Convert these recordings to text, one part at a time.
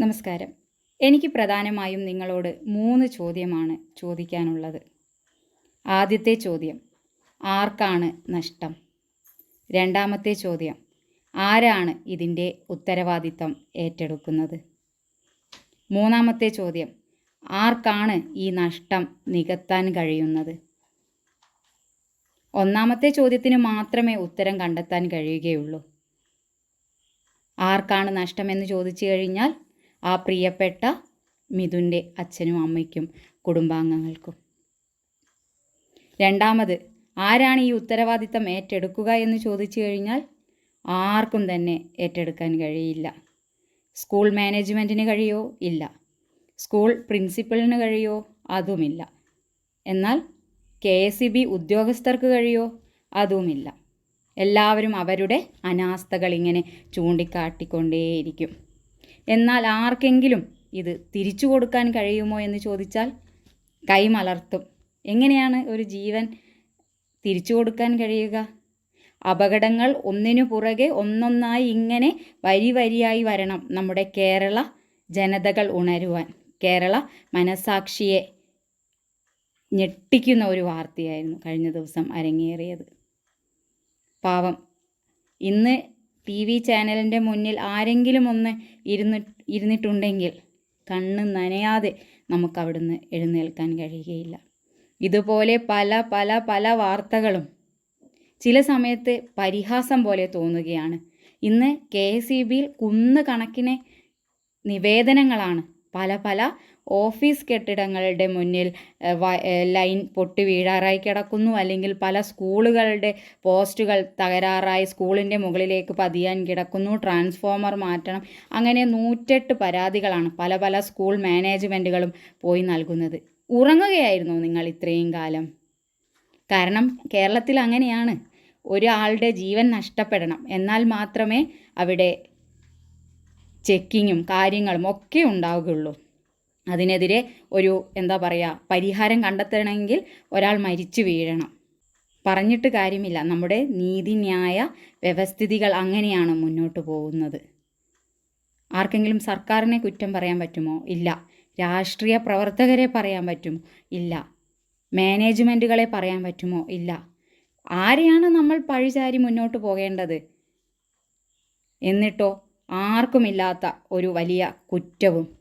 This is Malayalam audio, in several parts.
നമസ്കാരം. എനിക്ക് പ്രധാനമായും നിങ്ങളോട് മൂന്ന് ചോദ്യമാണ് ചോദിക്കാനുള്ളത്. ആദ്യത്തെ ചോദ്യം ആർക്കാണ് നഷ്ടം? രണ്ടാമത്തെ ചോദ്യം ആരാണ് ഇതിന്റെ ഉത്തരവാദിത്തം ഏറ്റെടുക്കുന്നത്? മൂന്നാമത്തെ ചോദ്യം ആർക്കാണ് ഈ നഷ്ടം നികത്താൻ കഴിയുന്നത്? ഒന്നാമത്തെ ചോദ്യത്തിന് മാത്രമേ ഉത്തരം കണ്ടെത്താൻ കഴിയുകയുള്ളൂ. ആർക്കാണ് നഷ്ടമെന്ന് ചോദിച്ചു കഴിഞ്ഞാൽ ആ പ്രിയപ്പെട്ട മിഥുന്റെ അച്ഛനും അമ്മയ്ക്കും കുടുംബാംഗങ്ങൾക്കും. രണ്ടാമത് ആരാണ് ഈ ഉത്തരവാദിത്തം ഏറ്റെടുക്കുക എന്ന് ചോദിച്ചു കഴിഞ്ഞാൽ ആർക്കും തന്നെ ഏറ്റെടുക്കാൻ കഴിയില്ല. സ്കൂൾ മാനേജ്മെന്റിന് കഴിയോ? ഇല്ല. സ്കൂൾ പ്രിൻസിപ്പലിന് കഴിയോ? അതുമില്ല. എന്നാൽ കെ എസ് ഇ ബി ഉദ്യോഗസ്ഥർക്ക് കഴിയോ? അതുമില്ല. എല്ലാവരും അവരുടെ അനാസ്ഥകൾ ഇങ്ങനെ ചൂണ്ടിക്കാട്ടിക്കൊണ്ടേയിരിക്കും. എന്നാൽ ആർക്കെങ്കിലും ഇത് തിരിച്ചു കൊടുക്കാൻ കഴിയുമോ എന്ന് ചോദിച്ചാൽ കൈമലർത്തും എങ്ങനെയാണ് ഒരു ജീവൻ തിരിച്ചു കൊടുക്കാൻ കഴിയുക? അപകടങ്ങൾ ഒന്നിനു പുറകെ ഒന്നൊന്നായി ഇങ്ങനെ വരി വരിയായി വരണം നമ്മുടെ കേരള ജനതകൾ ഉണരുവാൻ. കേരള മനസാക്ഷിയെ ഞെട്ടിക്കുന്ന ഒരു വാർത്തയായിരുന്നു കഴിഞ്ഞ ദിവസം അരങ്ങേറിയത്. പാവം ഇന്ന് ടി വി ചാനലിന്റെ മുന്നിൽ ആരെങ്കിലും ഒന്ന് ഇരുന്ന് ഇരുന്നിട്ടുണ്ടെങ്കിൽ കണ്ണ് നനയാതെ നമുക്ക് അവിടുന്ന് എഴുന്നേൽക്കാൻ കഴിയുകയില്ല. ഇതുപോലെ പല പല പല വാർത്തകളും ചില സമയത്ത് പരിഹാസം പോലെ തോന്നുകയാണ്. ഇന്ന് കെ എസ് ഇ ബിയിൽ കുന്ന് കണക്കിന് നിവേദനങ്ങളാണ്. പല പല ഓഫീസ് കെട്ടിടങ്ങളുടെ മുന്നിൽ ലൈൻ പൊട്ടി വീഴാറായി കിടക്കുന്നു. അല്ലെങ്കിൽ പല സ്കൂളുകളുടെ പോസ്റ്റുകൾ തകരാറായി സ്കൂളിന്റെ മുകളിലേക്ക് പതിയാൻ കിടക്കുന്നു. ട്രാൻസ്ഫോമർ മാറ്റണം. അങ്ങനെ നൂറ്റെട്ട് പരാതികളാണ് പല പല സ്കൂൾ മാനേജ്മെന്റുകളും പോയി നൽകുന്നത്. ഉറങ്ങുകയായിരുന്നു നിങ്ങൾ ഇത്രയും കാലം? കാരണം കേരളത്തിൽ അങ്ങനെയാണ്. ഒരാളുടെ ജീവൻ നഷ്ടപ്പെടണം. എന്നാൽ മാത്രമേ അവിടെ ചെക്കിങ്ങും കാര്യങ്ങളും ഒക്കെ ഉണ്ടാവുകയുള്ളൂ. അതിനെതിരെ ഒരു എന്താ പറയുക പരിഹാരം കണ്ടെത്തണമെങ്കിൽ ഒരാൾ മരിച്ചു വീഴണം. പറഞ്ഞിട്ട് കാര്യമില്ല. നമ്മുടെ നീതിന്യായ വ്യവസ്ഥിതികൾ അങ്ങനെയാണ് മുന്നോട്ട് പോകുന്നത്. ആർക്കെങ്കിലും സർക്കാരിനെ കുറ്റം പറയാൻ പറ്റുമോ? ഇല്ല. രാഷ്ട്രീയ പ്രവർത്തകരെ പറയാൻ പറ്റുമോ ഇല്ല. മാനേജ്മെന്റുകളെ പറയാൻ പറ്റുമോ? ഇല്ല. ആരെയാണ് നമ്മൾ പഴിചാരി മുന്നോട്ട് പോകേണ്ടത്? എന്നിട്ടോ ആർക്കുമില്ലാത്ത ഒരു വലിയ കുറ്റവും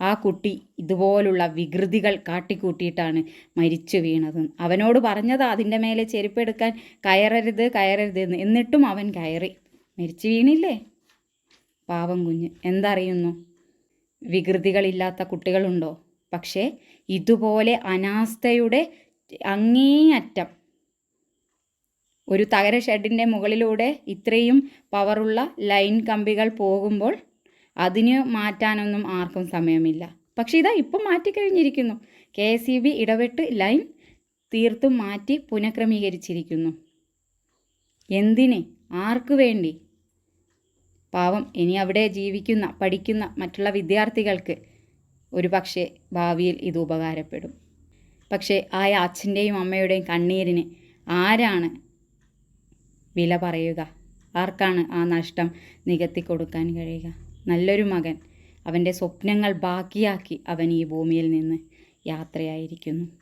ആ കുട്ടി ഇതുപോലുള്ള വികൃതികൾ കാട്ടിക്കൂട്ടിയിട്ടാണ് മരിച്ചു വീണത്. അവനോട് പറഞ്ഞത് അതിന്റെ മേലെ ചെരുപ്പെടുക്കാൻ കയറരുത് കയറരുത് എന്ന്. എന്നിട്ടും അവൻ കയറി. മരിച്ചു വീണില്ലേ? പാവം കുഞ്ഞ്. എന്തറിയുന്നു? വികൃതികളില്ലാത്ത കുട്ടികളുണ്ടോ? പക്ഷേ ഇതുപോലെ അനാസ്ഥയുടെ അങ്ങേയറ്റം. ഒരു തകര ഷെഡിന്റെ മുകളിലൂടെ ഇത്രയും പവറുള്ള ലൈൻ കമ്പികൾ പോകുമ്പോൾ അതിന് മാറ്റാനൊന്നും ആർക്കും സമയമില്ല. പക്ഷേ ഇതാ ഇപ്പം മാറ്റിക്കഴിഞ്ഞിരിക്കുന്നു. കെ എസ് ഇ ബി ഇടപെട്ട് ലൈൻ തീർത്തും മാറ്റി പുനഃക്രമീകരിച്ചിരിക്കുന്നു. എന്തിന്? ആർക്കു വേണ്ടി? പാവം ഇനി അവിടെ ജീവിക്കുന്ന പഠിക്കുന്ന മറ്റുള്ള വിദ്യാർത്ഥികൾക്ക് ഒരു പക്ഷേ ഭാവിയിൽ ഇത് ഉപകാരപ്പെടും. പക്ഷേ ആ അച്ഛന്റെയും അമ്മയുടെയും കണ്ണീരിന് ആരാണ് വില പറയുക? ആർക്കാണ് ആ നഷ്ടം നികത്തി കൊടുക്കാൻ കഴിയുക? നല്ലൊരു മകൻ. അവന്റെ സ്വപ്നങ്ങൾ ബാക്കിയാക്കി അവൻ ഈ ഭൂമിയിൽ നിന്ന് യാത്രയായിരിക്കുന്നു.